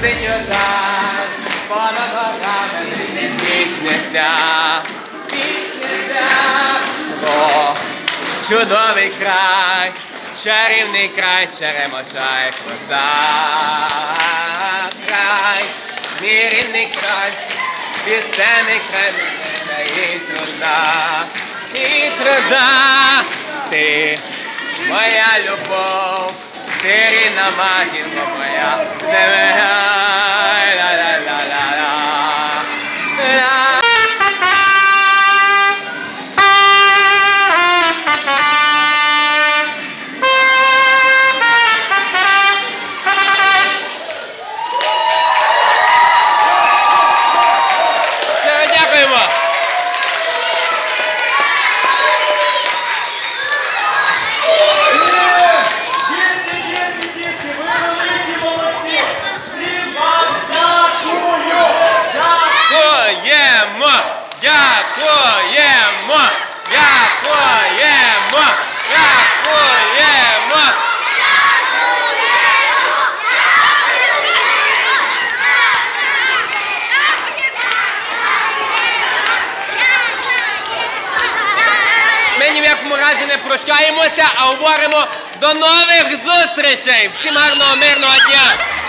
синьота, понад горами пісняться, пісняться про чудовий край, чарівний край, черемоша крута край, мій рідний край, пісенний край, мене і труда, і труда, ти моя любов, ти рідна матінка моя, Дякуємо! Дякуємо! Дякуємо! Дякуємо! Ми ні в якому разі не прощаємося, а говоримо до нових зустрічей! Всім гарного мирного дня!